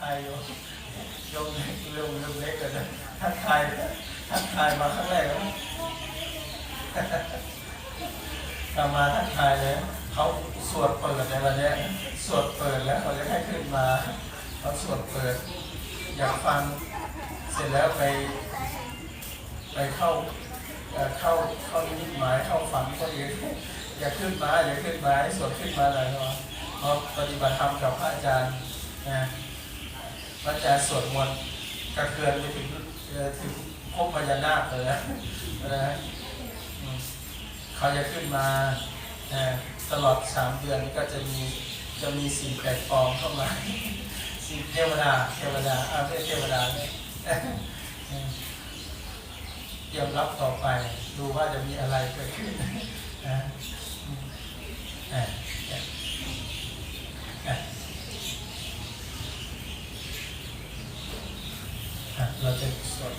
ทายโยมโยมเล็กเร็วเร็วเล็กเลยนะทักทายทักทายมาครั้งแรกแล้วกลับมาทักทายเลยเขาสวดเปิดในวันนี้สวดเปิดแล้วเขาจะให้ขึ้นมาเขาสวดเปิด อยากฟังเสร็จแล้วไป ไปเข้าเข้าเข้านิมิตหมายเข้าฝันก็อยากอยากขึ้นมาอยากขึ้นมาให้สวดขึ้นมาหน่อยเนาะเพราะปฏิบัติธรรมกับพระอาจารย์นะ พระอาจารย์สวดมนต์กระเทือนไปถึงถึงพบพญานาคเลยนะเขาจะขึ้นมาตลอดสามเดือนนี้ก็จะมีจะมีสิ่งแปลกปลอมเข้ามาสิ่งเทวดาเทวดาอาเทวดาเนี่ยเตรียมรับต่อไปดูว่าจะมีอะไรเกิดขึ้นนะอะเราจะสวด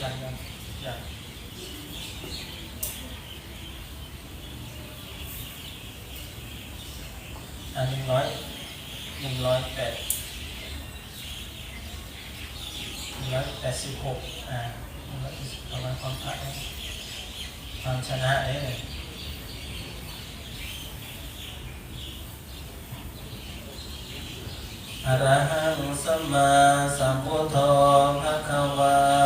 ยัง ยังยังยังอันหนึ่งร้อยหนึ่งร้อยแปดหนึ่งร้อยแปดสิบหกอ่าหนึ่งร้อยปดสิบประมาณความพลาดเนี่ยความชนะเนี่ยอะระหังสัมมาสัมพุทโธภะคะวา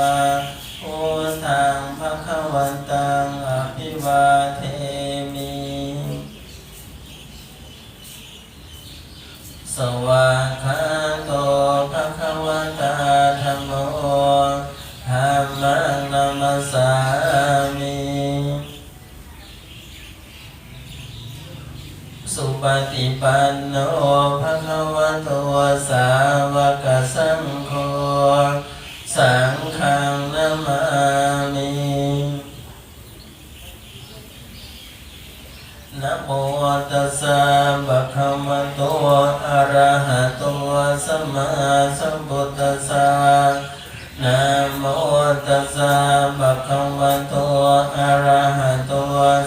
วากขาโตภะคะวะตาธัมโมธัมมังนัมสสามิสุปฏิปันโนภะคะวะโตสาวกสังโฆสังฆังนามา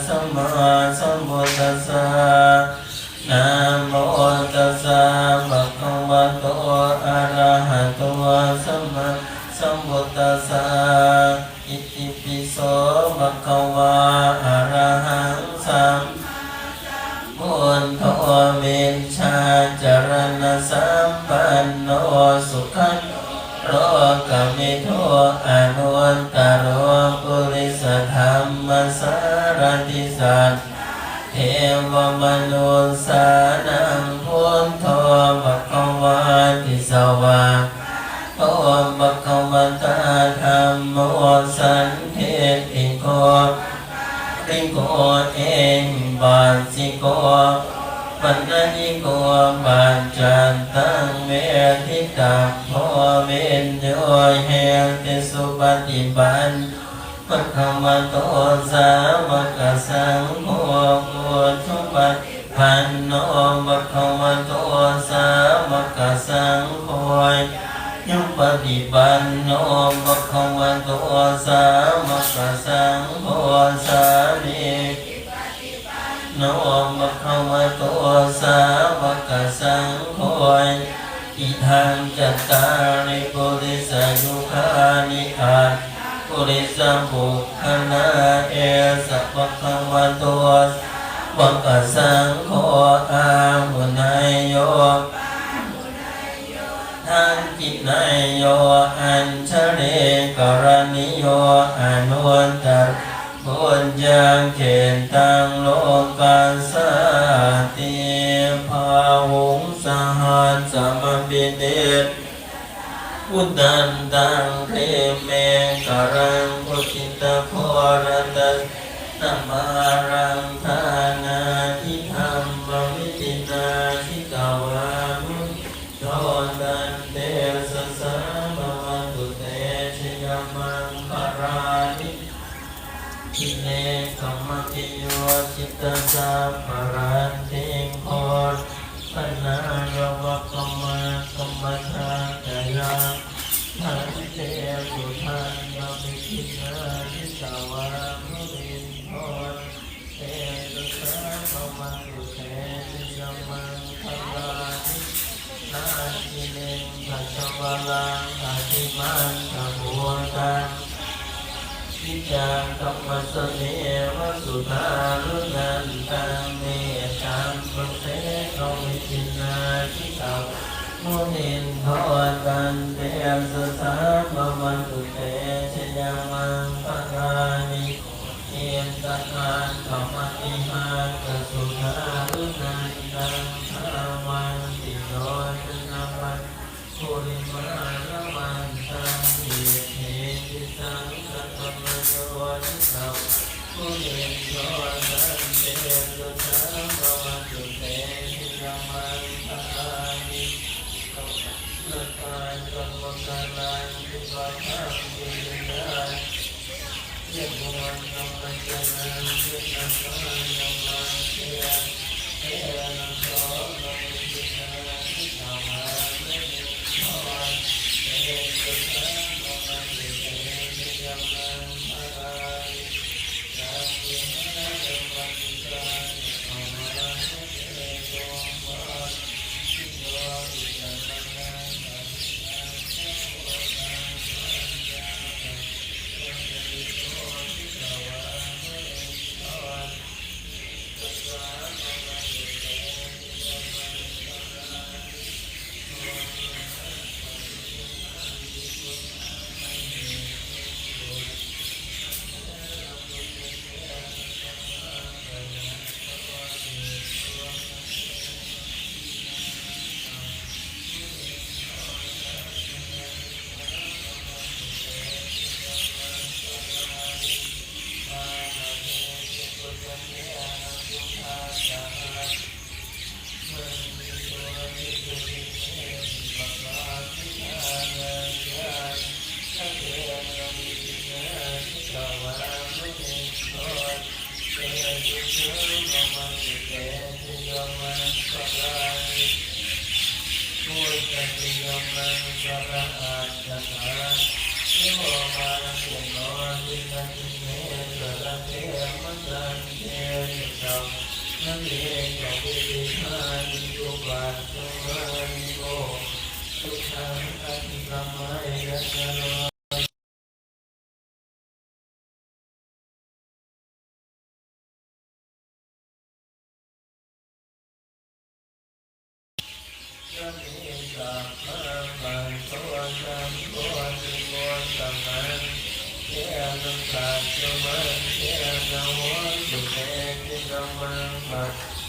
สัมมาสัมพุทธัสสะนะโมตัสสะภะคะวะโตอะระหะโตสัมมาสัมพุทธัสสะอิติปิโสภะคะวะอะระหังสัมพุทโธเมชาจารณสัมปันโนสุขันโรกมิโทอนุ สัตเทวมนุสานังพุทโธภควาติสวาโตภควตาธรรมโมสันเทติโกริโกเองบาสิโกปัญญิโกปัจจันตังเมทิตาโพเวนโยเฮติสุปฏิปัน ปัคขมโตสาวกสังโฆปุถุปัฏพันโนปัคขมโตสาวกสังโฆยุปฏิปันโนภะคะวะโตสาวกสังโฆสามิโนภะคะวะโตสาวกสังโฆอิทังจัตตาริปุริสยุคานิอา ริสบุคคลาเอสะภะคะวะโตวกสังโฆอาหุนายโยทันจินายโยอัญชเรกรณิโยอนุวันตรบุญยังเขนตังโลกัสสติภาวุงสหัสสมปิเนต อุดันตังเทเมกรังพุจิตาโพรตัสนามารังทานาทิธรรมวิจินาทิกาวามุโยตันเตสสะภะวันตุเตชยมังคารานิทิเนกรรมติโยจิตตสัพพรันติงโคปนายวะกรรมะกรรมทา กายาทันเตสุทันนมิทิทิสาวามุนินโทเตตุสาภวันตุเตติยมังคลานินาทิเนงปัจจวาลังอาทิมันตะบัวตังวิจารธรรมสเนวสุธารุนันตังเมตังปเสโนวิจินาทิตา มุนินทวตันเตมสุสาภวันตุเตชยมังปะรานิเอียนตะกานธรรมนิหารกสุธารุนันตังภาวันติโนจนาวันปุริมาละมันตังเยเทติสังสัตตมโยนิสัมปุริโยนันเตตุสาภวันตุเตติยามันตานิลตานกัมมะกาลังทิวะทังยิยาเยมวันนัมมันจันัง เยนัมมันนัมมันเทียเอนัม นั่นเองของผู้ที่ทานทุกบาททุกวันโกทุกทางอธิกรรมไว้ยัสโน ยันนิสัมมาปันโทสัมโพธิโมสัมมันเทนังสัจจมันเทนังวันตุเตติสัมมังปั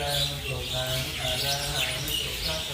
นังสุขังอนาหังสุขโต